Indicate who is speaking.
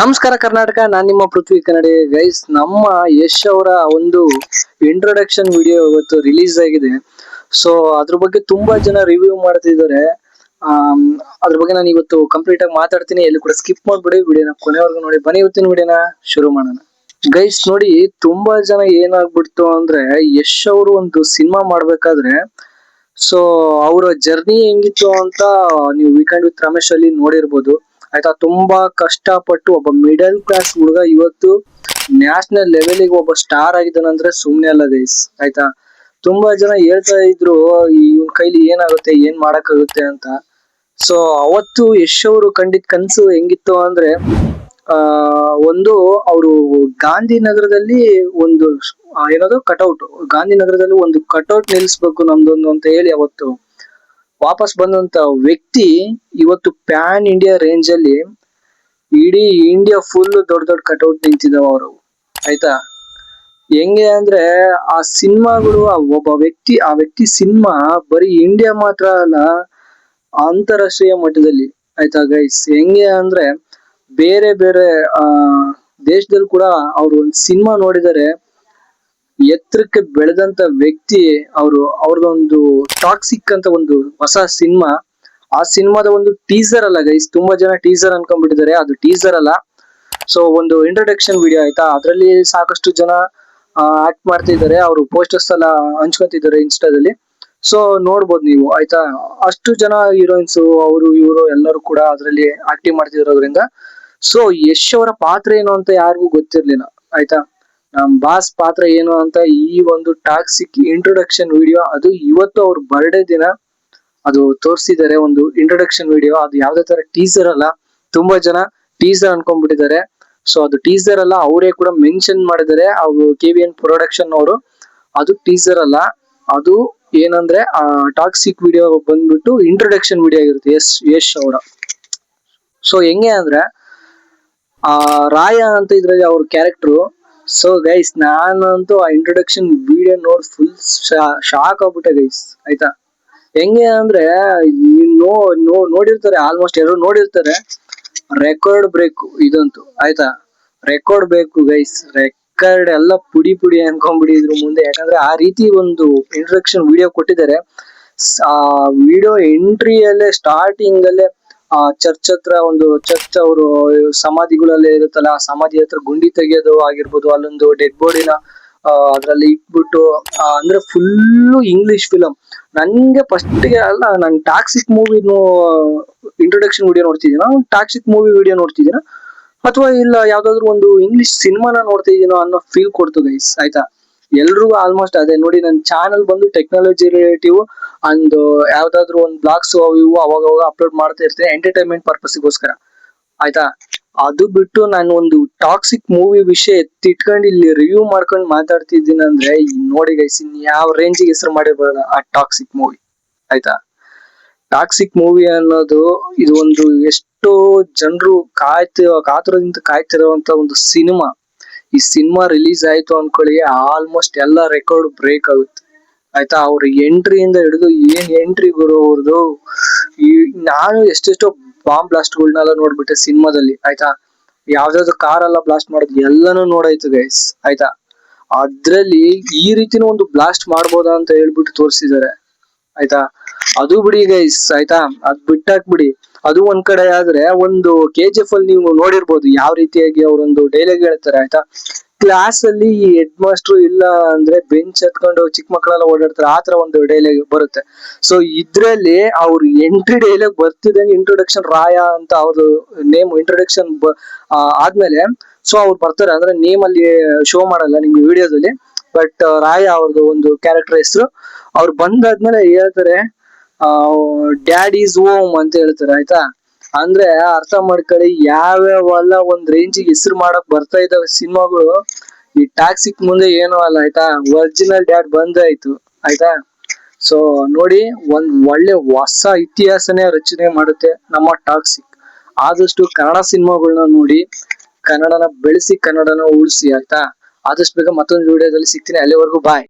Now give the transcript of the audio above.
Speaker 1: ನಮಸ್ಕಾರ ಕರ್ನಾಟಕ, ನಾನು ನಿಮ್ಮ ಪೃಥ್ವಿ ಕನ್ನಡಿ. ಗೈಸ್ ನಮ್ಮ ಯಶ್ ಅವರ ಒಂದು ಇಂಟ್ರೊಡಕ್ಷನ್ ವಿಡಿಯೋ ಇವತ್ತು ರಿಲೀಸ್ ಆಗಿದೆ. ಸೊ ಅದ್ರ ಬಗ್ಗೆ ತುಂಬಾ ಜನ ರಿವ್ಯೂ ಮಾಡ್ತಿದ್ದಾರೆ. ಅದ್ರ ಬಗ್ಗೆ ನಾನು ಇವತ್ತು ಕಂಪ್ಲೀಟ್ ಆಗಿ ಮಾತಾಡ್ತೀನಿ. ಎಲ್ಲಿ ಕೂಡ ಸ್ಕಿಪ್ ಮಾಡ್ಬಿಡಿ. ವಿಡಿಯೋನ ಕೊನೆವರೆಗೂ ನೋಡಿ. ಬನ್ನಿ ಇವತ್ತಿನ ವಿಡಿಯೋನ ಶುರು ಮಾಡೋಣ. ಗೈಸ್ ನೋಡಿ, ತುಂಬಾ ಜನ ಏನಾಗ್ಬಿಡ್ತು ಅಂದ್ರೆ ಯಶ್ ಅವರು ಒಂದು ಸಿನಿಮಾ ಮಾಡ್ಬೇಕಾದ್ರೆ ಸೊ ಅವರ ಜರ್ನಿ ಹೆಂಗಿತ್ತು ಅಂತ ನೀವು ವೀಕೆಂಡ್ ವಿತ್ ರಮೇಶ್ ಅಲ್ಲಿ ನೋಡಿರ್ಬೋದು. ಆಯ್ತಾ? ತುಂಬಾ ಕಷ್ಟಪಟ್ಟು ಒಬ್ಬ ಮಿಡಲ್ ಕ್ಲಾಸ್ ಹುಡುಗ ಇವತ್ತು ನ್ಯಾಷನಲ್ ಲೆವೆಲ್ಗೆ ಒಬ್ಬ ಸ್ಟಾರ್ ಆಗಿದ್ದಾನಂದ್ರೆ ಸುಮ್ನೆ ಅಲ್ಲ ಗೈಸ್ ಆಯ್ತಾ? ತುಂಬಾ ಜನ ಹೇಳ್ತಾ ಇದ್ರು ಇವನ್ ಕೈಲಿ ಏನಾಗುತ್ತೆ, ಏನ್ ಮಾಡಕ್ಕಾಗುತ್ತೆ ಅಂತ. ಸೊ ಅವತ್ತು ಯಶ್ ಅವರು ಕಂಡಿದ್ ಕನ್ಸು ಹೆಂಗಿತ್ತು ಅಂದ್ರೆ, ಆ, ಒಂದು ಅವರು ಗಾಂಧಿನಗರದಲ್ಲಿ ಒಂದು ಏನದು ಕಟೌಟ್ ಗಾಂಧಿನಗರದಲ್ಲಿ ಒಂದು ಕಟೌಟ್ ನಿಲ್ಸ್ಬೇಕು ನಮ್ದೊಂದು ಅಂತ ಹೇಳಿ ಅವತ್ತು ವಾಪಸ್ ಬಂದಂತ ವ್ಯಕ್ತಿ ಇವತ್ತು ಪ್ಯಾನ್ ಇಂಡಿಯಾ ರೇಂಜ್ ಅಲ್ಲಿ ಇಡೀ ಇಂಡಿಯಾ ಫುಲ್ ದೊಡ್ಡ ದೊಡ್ಡ ಕಟೌಟ್ ನಿಂತಿದಾವ ಅವರು. ಆಯ್ತಾ? ಹೆಂಗೆ ಅಂದ್ರೆ ಆ ಸಿನಿಮಾಗಳು, ಆ ಒಬ್ಬ ವ್ಯಕ್ತಿ, ಆ ವ್ಯಕ್ತಿ ಸಿನಿಮಾ ಬರೀ ಇಂಡಿಯಾ ಮಾತ್ರ ಅಲ್ಲ, ಅಂತಾರಾಷ್ಟ್ರೀಯ ಮಟ್ಟದಲ್ಲಿ. ಆಯ್ತಾ ಗೈಸ್ ಹೆಂಗೆ ಅಂದ್ರೆ ಬೇರೆ ಬೇರೆ, ಆ ದೇಶದಲ್ಲಿ ಕೂಡ ಅವ್ರು ಒಂದು ಸಿನಿಮಾ ನೋಡಿದರೆ. ಎತ್ತರಕ್ಕೆ ಬೆಳೆದಂತ ವ್ಯಕ್ತಿ ಅವರು, ಅವ್ರದೊಂದು ಟಾಕ್ಸಿಕ್ ಅಂತ ಒಂದು ಹೊಸ ಸಿನಿಮಾ. ಆ ಸಿನಿಮಾದ ಒಂದು ಟೀಸರ್ ಅಲ್ಲ ಗೈಸ್ ತುಂಬಾ ಜನ ಟೀಸರ್ ಅನ್ಕೊಂಡ್ಬಿಟ್ಟಿದ್ದಾರೆ. ಅದು ಟೀಸರ್ ಅಲ್ಲ. ಸೊ ಒಂದು ಇಂಟ್ರೊಡಕ್ಷನ್ ವಿಡಿಯೋ ಆಯ್ತಾ? ಅದರಲ್ಲಿ ಸಾಕಷ್ಟು ಜನ ಆಕ್ಟ್ ಮಾಡ್ತಿದ್ದಾರೆ. ಅವರು ಪೋಸ್ಟರ್ಸ್ ಎಲ್ಲ ಹಂಚ್ಕೊಂತಿದ್ದಾರೆ ಇನ್ಸ್ಟಾದಲ್ಲಿ ಸೊ ನೋಡ್ಬೋದು ನೀವು, ಆಯ್ತಾ? ಅಷ್ಟು ಜನ ಹೀರೋಯಿನ್ಸ್ ಅವರು, ಇವರು ಎಲ್ಲರೂ ಕೂಡ ಅದರಲ್ಲಿ ಆಕ್ಟಿಂಗ್ ಮಾಡ್ತಿರೋದ್ರಿಂದ. ಸೊ ಯಶ್ ಅವರ ಪಾತ್ರ ಏನು ಅಂತ ಯಾರಿಗೂ ಗೊತ್ತಿರ್ಲಿಲ್ಲ, ಆಯ್ತಾ? ನಮ್ ಬಾಸ್ ಪಾತ್ರ ಏನು ಅಂತ ಈ ಒಂದು ಟಾಕ್ಸಿಕ್ ಇಂಟ್ರೊಡಕ್ಷನ್ ವಿಡಿಯೋ ಅದು ಇವತ್ತು ಅವ್ರ ಬರ್ಡೇ ದಿನ. ಅದು ತೋರಿಸಿದ್ದಾರೆ ಒಂದು ಇಂಟ್ರೊಡಕ್ಷನ್ ವಿಡಿಯೋ ಅದು ಯಾವ್ದೇ ತರ ಟೀಸರ್ ಅಲ್ಲ. ತುಂಬಾ ಜನ ಟೀಸರ್ ಅನ್ಕೊಂಡ್ಬಿಟ್ಟಿದ್ದಾರೆ. ಸೊ ಅದು ಟೀಸರ್ ಅಲ್ಲ, ಅವರೇ ಕೂಡ ಮೆನ್ಷನ್ ಮಾಡಿದ್ದಾರೆ. ಅವರು ಕೆ ವಿ ಎನ್ ಪ್ರೊಡಕ್ಷನ್ ಅವರು ಅದು ಟೀಸರ್ ಅಲ್ಲ. ಅದು ಏನಂದ್ರೆ, ಆ ಟಾಕ್ಸಿಕ್ ವಿಡಿಯೋ ಬಂದ್ಬಿಟ್ಟು ಇಂಟ್ರೊಡಕ್ಷನ್ ವಿಡಿಯೋ ಆಗಿರುತ್ತೆ. ಎಸ್ ಯಶ್ ಅವರ. ಸೊ ಹೆಂಗೆ ಅಂದ್ರೆ, ಆ ರಾಯ ಅಂತ ಇದ್ರಲ್ಲಿ ಅವ್ರ ಕ್ಯಾರೆಕ್ಟರ್ ಸೊ ಗೈಸ್ ನಾನಂತೂ ಆ ಇಂಟ್ರೊಡಕ್ಷನ್ ವಿಡಿಯೋ ನೋಡಿ ಫುಲ್ ಶಾಕ್ ಆಗ್ಬಿಟ್ಟೆ ಗೈಸ್ ಆಯ್ತಾ? ಹೆಂಗೆ ಅಂದ್ರೆ ನೋ ನೋ, ನೋಡಿರ್ತಾರೆ ಆಲ್ಮೋಸ್ಟ್ ಎಲ್ಲರೂ ನೋಡಿರ್ತಾರೆ. ರೆಕಾರ್ಡ್ ಬ್ರೇಕು ಇದಂತೂ, ಆಯ್ತಾ? ರೆಕಾರ್ಡ್ ಬೇಕು ಗೈಸ್ ರೆಕಾರ್ಡ್ ಎಲ್ಲ ಪುಡಿ ಪುಡಿ ಅನ್ಕೊಂಡ್ಬಿಡಿ ಇದ್ರ ಮುಂದೆ. ಯಾಕಂದ್ರೆ ಆ ರೀತಿ ಒಂದು ಇಂಟ್ರೊಡಕ್ಷನ್ ವಿಡಿಯೋ ಕೊಟ್ಟಿದ್ದಾರೆ. ಆ ವಿಡಿಯೋ ಎಂಟ್ರಿಯಲ್ಲೇ ಸ್ಟಾರ್ಟಿಂಗ್ ಅಲ್ಲೇ ಆ ಚರ್ಚ್ ಹತ್ರ ಒಂದು ಚರ್ಚ್ ಅವರು ಸಮಾಧಿಗಳೆಲ್ಲ ಇರುತ್ತಲ್ಲ, ಆ ಸಮಾಧಿ ಹತ್ರ ಗುಂಡಿ ತೆಗೆಯೋದು ಆಗಿರ್ಬೋದು, ಅಲ್ಲೊಂದು ಡೆಡ್ ಬಾಡಿನ ಅದ್ರಲ್ಲಿ ಇಟ್ಬಿಟ್ಟು ಅಂದ್ರೆ ಫುಲ್ಲು ಇಂಗ್ಲಿಷ್ ಫಿಲಮ್ ನನ್ಗೆ ಫಸ್ಟ್ಗೆ ಅಲ್ಲ ನಾನು ಟಾಕ್ಸಿಕ್ ಮೂವಿ ಇಂಟ್ರೊಡಕ್ಷನ್ ವಿಡಿಯೋ ನೋಡ್ತಿದ್ದೀನ ಟಾಕ್ಸಿಕ್ ಮೂವಿ ವಿಡಿಯೋ ನೋಡ್ತಿದ್ದೀನ ಅಥವಾ ಇಲ್ಲ ಯಾವ್ದಾದ್ರು ಒಂದು ಇಂಗ್ಲಿಷ್ ಸಿನಿಮಾನ ನೋಡ್ತಿದ್ದೀನೋ ಅನ್ನೋ ಫೀಲ್ ಕೊಡ್ತು ಗೈಸ್ ಆಯ್ತಾ? ಎಲ್ರಿಗೂ ಆಲ್ಮೋಸ್ಟ್ ಅದೇ. ನೋಡಿ ನನ್ನ ಚಾನಲ್ ಬಂದು ಟೆಕ್ನಾಲಜಿ ರಿಲೇಟಿವ್ ಅಂಡ್ ಯಾವ್ದಾದ್ರು ಒಂದು ಬ್ಲಾಗ್ಸ್ ಅವು ಇವು ಅವಾಗ ಅವಾಗ ಅಪ್ಲೋಡ್ ಮಾಡ್ತಾ ಇರ್ತೇನೆ ಎಂಟರ್ಟೈನ್ಮೆಂಟ್ ಪರ್ಪಸ್ಗೋಸ್ಕರ ಆಯ್ತಾ? ಅದು ಬಿಟ್ಟು ನಾನು ಒಂದು ಟಾಕ್ಸಿಕ್ ಮೂವಿ ವಿಷಯ ಎತ್ತಿಟ್ಕೊಂಡು ಇಲ್ಲಿ ರಿವ್ಯೂ ಮಾಡ್ಕೊಂಡು ಮಾತಾಡ್ತಿದ್ದೀನಿ ಅಂದ್ರೆ ನೋಡಿ ಗೈಸ್ ಇನ್ ಯಾವ ರೇಂಜಿಗೆ ಹೆಸರು ಮಾಡಿರ್ಬೋದ ಆ ಟಾಕ್ಸಿಕ್ ಮೂವಿ ಆಯ್ತಾ? ಟಾಕ್ಸಿಕ್ ಮೂವಿ ಅನ್ನೋದು ಇದು ಒಂದು ಎಷ್ಟೋ ಜನರು ಕಾಯ್ತಿ ಕಾತುರದಿಂದ ಕಾಯ್ತಿರುವಂತ ಒಂದು ಸಿನಿಮಾ ಈ ಸಿನಿಮಾ ರಿಲೀಸ್ ಆಯ್ತು ಅನ್ಕೊಳ್ಳಿ, ಆಲ್ಮೋಸ್ಟ್ ಎಲ್ಲ ರೆಕಾರ್ಡ್ ಬ್ರೇಕ್ ಆಗುತ್ತೆ. ಆಯ್ತಾ? ಅವ್ರ ಇಂದ ಹಿಡಿದು ಏನ್ ಎಂಟ್ರಿ ಗುರು ಅವ್ರದ್ದು ನಾನು ಎಷ್ಟೆಷ್ಟೋ ಬಾಂಬ್ ಬ್ಲಾಸ್ಟ್ಗಳನ್ನೆಲ್ಲ ನೋಡ್ಬಿಟ್ಟೆ ಸಿನಿಮಾದಲ್ಲಿ, ಆಯ್ತಾ? ಯಾವ್ದಾದ್ರು ಕಾರ್ ಎಲ್ಲ ಬ್ಲಾಸ್ಟ್ ಮಾಡೋದು ಎಲ್ಲಾನು ನೋಡಾಯ್ತು ಗೈಸ್ ಆಯ್ತಾ? ಅದ್ರಲ್ಲಿ ಈ ರೀತಿನೂ ಒಂದು ಬ್ಲಾಸ್ಟ್ ಮಾಡ್ಬೋದಾ ಅಂತ ಹೇಳ್ಬಿಟ್ಟು ತೋರಿಸಿದ್ದಾರೆ. ಆಯ್ತಾ? ಅದು ಬಿಡಿ ಗೈಸ್ ಆಯ್ತಾ? ಅದ್ ಬಿಟ್ಟಾಕ್ಬಿಡಿ ಅದು ಒಂದ್ ಕಡೆ ಆದ್ರೆ ಒಂದು ಕೆ ಜಿ ಎಫ್ ಅಲ್ಲಿ ನೀವು ನೋಡಿರ್ಬೋದು ಯಾವ ರೀತಿಯಾಗಿ ಅವರೊಂದು ಡೈಲಾಗ್ ಹೇಳ್ತಾರೆ, ಆಯ್ತಾ? ಕ್ಲಾಸ್ ಅಲ್ಲಿ ಈ ಹೆಡ್ ಮಾಸ್ಟರ್ ಇಲ್ಲ ಅಂದ್ರೆ ಬೆಂಚ್ ಹತ್ಕೊಂಡು ಚಿಕ್ಕ ಮಕ್ಕಳೆಲ್ಲ ಓಡಾಡ್ತಾರೆ ಆತರ ಒಂದು ಡೈಲಾಗ್ ಬರುತ್ತೆ. ಸೊ ಇದ್ರಲ್ಲಿ ಅವ್ರ ಎಂಟ್ರಿ ಡೈಲಾಗ್ ಬರ್ತಿದಂಗೆ ಇಂಟ್ರೊಡಕ್ಷನ್ ರಾಯ ಅಂತ ಅವ್ರದ್ದು ನೇಮ್ ಇಂಟ್ರೊಡಕ್ಷನ್ ಆದ್ಮೇಲೆ ಸೊ ಅವ್ರು ಬರ್ತಾರೆ. ಅಂದ್ರೆ ನೇಮ್ ಅಲ್ಲಿ ಶೋ ಮಾಡಲ್ಲ ನಿಮ್ಗೆ ವಿಡಿಯೋದಲ್ಲಿ ಬಟ್ ರಾಯ ಅವ್ರದ್ದು ಒಂದು ಕ್ಯಾರೆಕ್ಟರ್ ಹೆಸರು. ಅವ್ರು ಬಂದಾದ್ಮೇಲೆ ಹೇಳ್ತಾರೆ ಡ್ಯಾಡ್ ಈಸ್ ಓಮ್ ಅಂತ ಹೇಳ್ತಾರೆ, ಆಯ್ತಾ? ಅಂದ್ರೆ ಅರ್ಥ ಮಾಡ್ಕೊಳ್ಳಿ ಯಾವ್ಯಾವೆಲ್ಲ ಒಂದ್ ರೇಂಜಿಗೆ ಹೆಸರು ಮಾಡಕ್ ಬರ್ತಾ ಇದಾವೆ ಸಿನಿಮಾಗಳು, ಈ ಟಾಕ್ಸಿಕ್ ಮುಂದೆ ಏನೂ ಅಲ್ಲ, ಆಯ್ತಾ? ಒರಿಜಿನಲ್ ಡ್ಯಾಡ್ ಬಂದಾಯ್ತು ಆಯ್ತಾ ಸೊ ನೋಡಿ, ಒಂದ್ ಒಳ್ಳೆ ಹೊಸ ಇತಿಹಾಸನೇ ರಚನೆ ಮಾಡುತ್ತೆ ನಮ್ಮ ಟಾಕ್ಸಿಕ್ ಆದಷ್ಟು ಕನ್ನಡ ಸಿನಿಮಾಗಳನ್ನ ನೋಡಿ, ಕನ್ನಡನ ಬೆಳೆಸಿ, ಕನ್ನಡನ ಉಳಿಸಿ, ಆಯ್ತಾ? ಆದಷ್ಟು ಬೇಗ ಮತ್ತೊಂದು ವಿಡಿಯೋದಲ್ಲಿ ಸಿಗ್ತೀನಿ. ಅಲ್ಲಿವರೆಗೂ ಬಾಯ್